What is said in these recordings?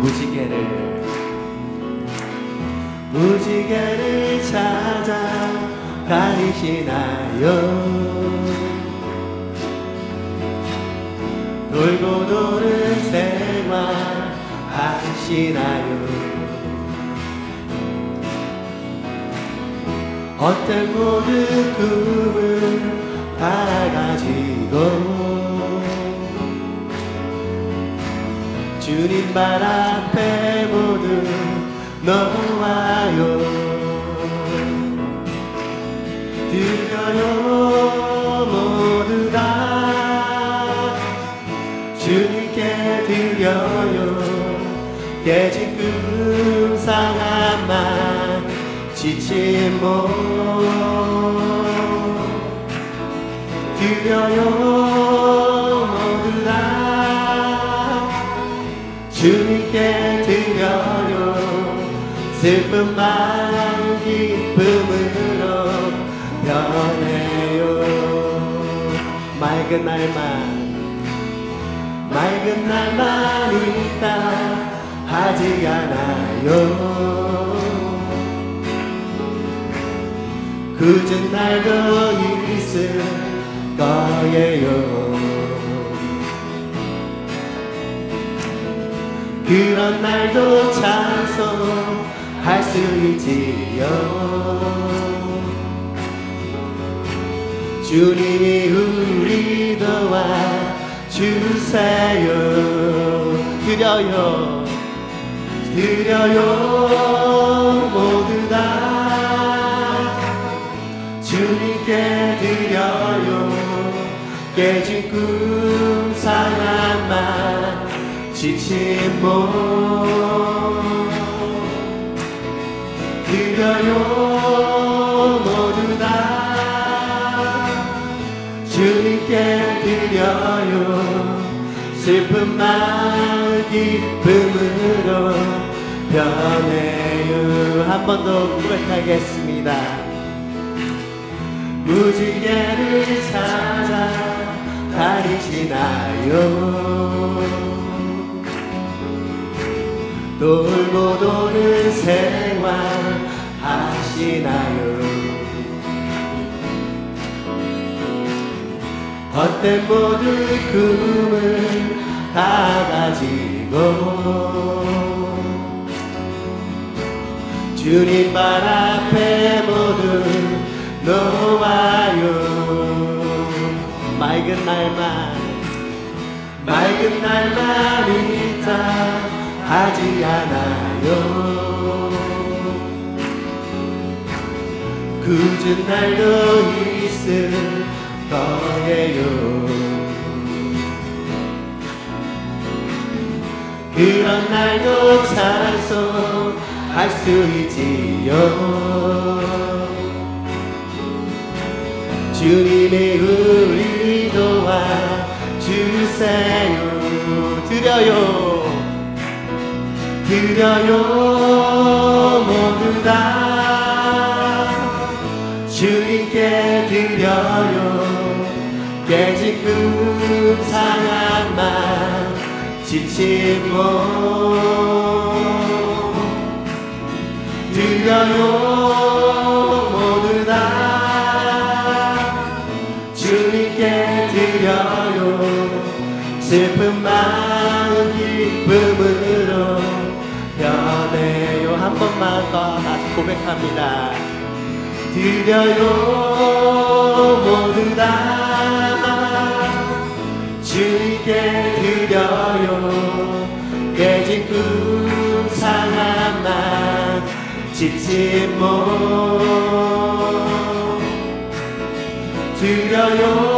무지개를 무지개를 찾아 다니시나요? 돌고 도는 생활 하시나요? 어떤 모든 꿈을 다 가지고 주님 발 앞에 모두 놓아요 드려요. 모두 다 주님께 드려요. 깨진 꿈 상한 만 지친 몸 드려요 주님께 드려요. 슬픔만 기쁨으로 변해요. 맑은 날만 맑은 날만 있다 하지 않아요. 굳은 날도 있을 거예요 그런 날도 찬송할 수 있지요. 주님이 우리 도와 주세요. 드려요. 드려요. 모두 다. 주님께 드려요. 깨진 꿈 상한 맘 지친 몸 드려요 모두 다 주님께 드려요. 슬픔만 기쁨으로 변해요. 한 번 더 고백하겠습니다. 무지개를 찾아 다니시나요 돌고 도는 생활 하시나요? 헛된 모든 꿈을 다 가지고 주님 발 앞에 모두 놓아요 맑은 날만 맑은 날만 있다 하지 않아요. 굳은 날도 있을 거예요. 그런 날도 찬송할 수 있지요. 주님의 우 드려요 모두 다. 주님께 드려요. 깨진 꿈 상한 맘 지친 몸 드려요 모두 다. 주님께 드려요. 슬픔만 기쁨으로 변해요 더 다시 고백합니다. 드려요 모두 다. 주님께 드려요. 깨진 꿈 상한 맘 지친 몸 드려요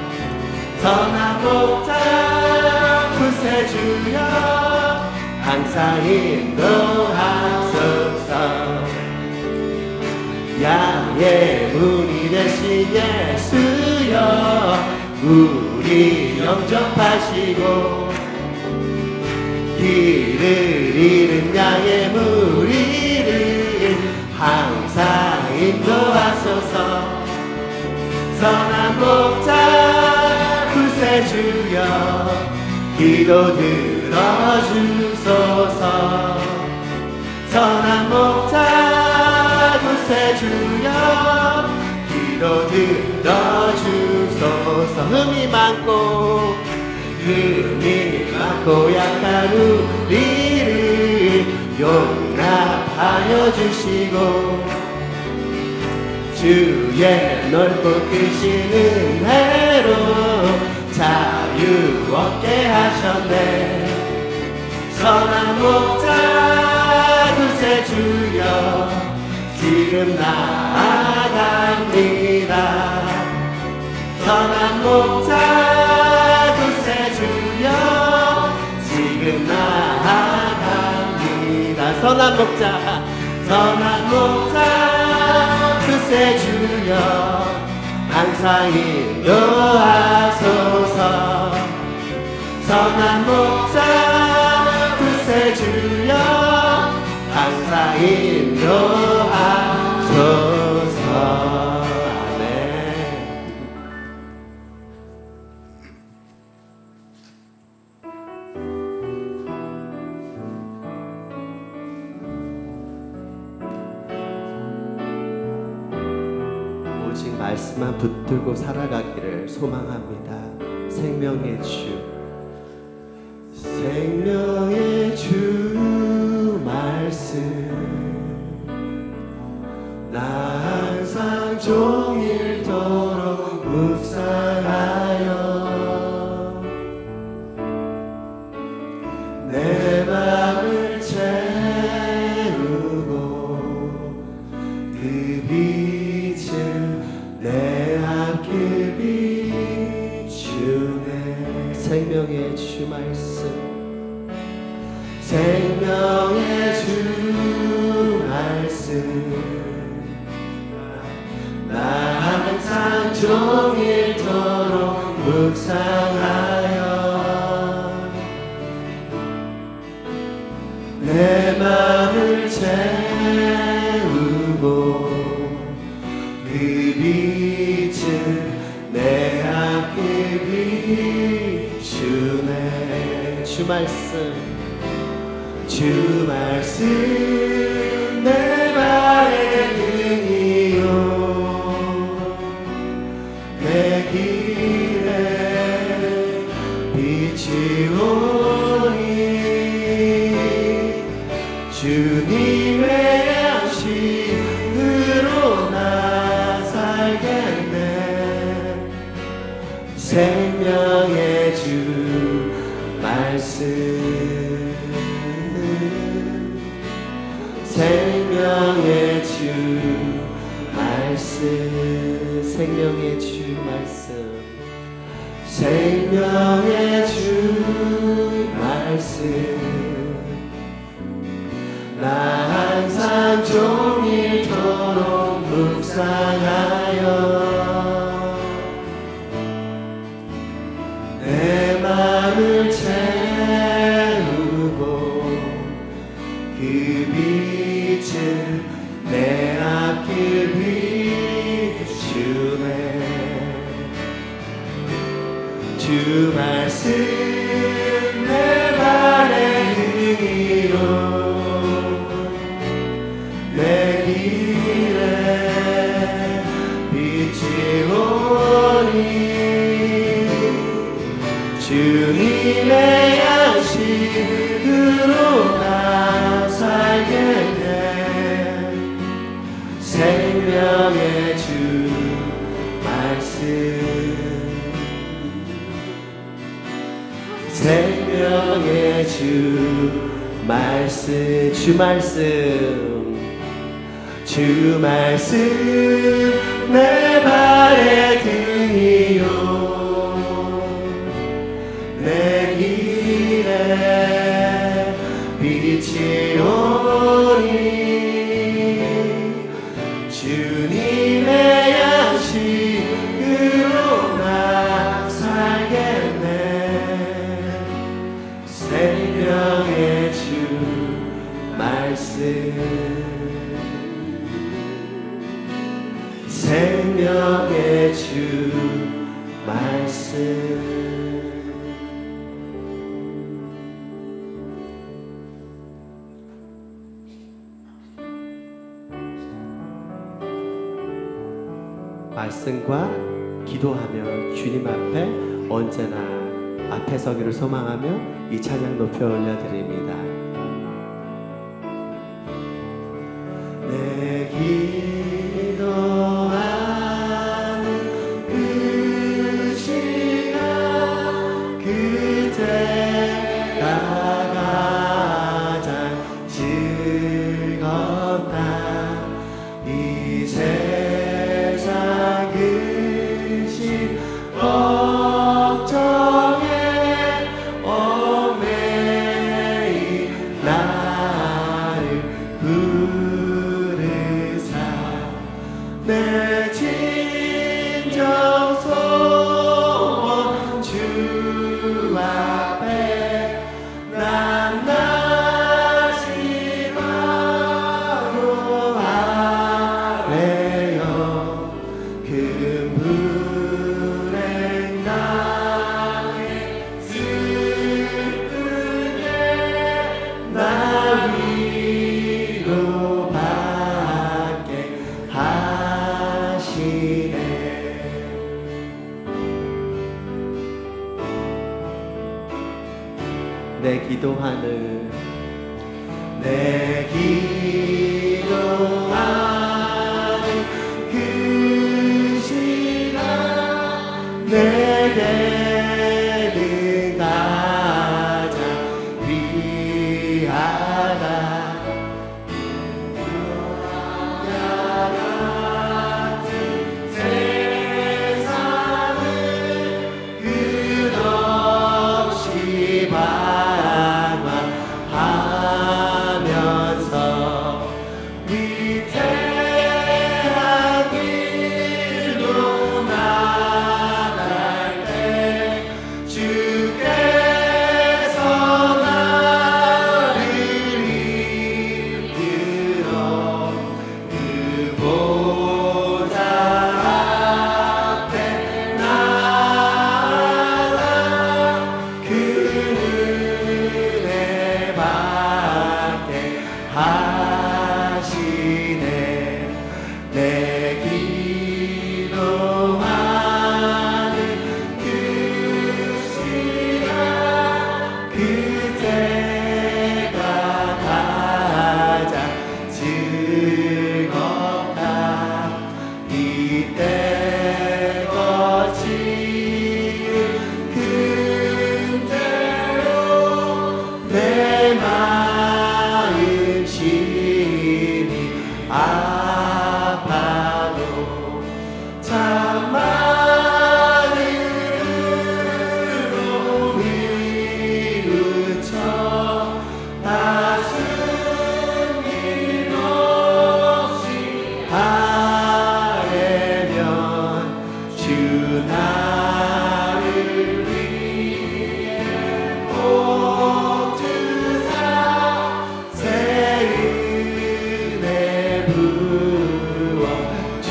선한 목자 구세주여 항상 인도하소서. 야의 문이 되신 예수여 우리 영접하시고 길을 잃은 양의 무리를 항상 인도하소서. 선한 목자 구세주여 기도 들어주소서. 선한 목자 구세주여 기도 들어주소서. 흠이 많고 흠이 많고 약한 우리를 용납하여 주시고 주의 넓고 크신 은혜로 자 유 얻게 하셨네. 선한 목자 구세주여. 지금 나아갑니다. 선한 목자 구세주여. 지금 나아갑니다. 선한 목자 선한 목자 구세주여. 항상 인도하소서 선한 목자 구세주여 항상 인도하소서. 오직 말씀만 붙들고 살아가기를 소망합니다. 생명의 주, 말씀. 주 말씀 내 발의 등이요. 내 길에 비치오 생명의 주 말씀. 생명의 주 말씀. 나 항상 종일토록 묵상하 주 말씀. 내 주 말씀 주 말씀 주 말씀 내 발에 등이요 그 말씀과 기도하며 주님 앞에 언제나 앞에 서기를 소망하며 이 찬양 높여 올려드립니다.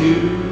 to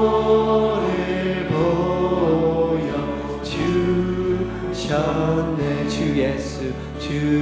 너를 보여 주셨네. 주 예수 주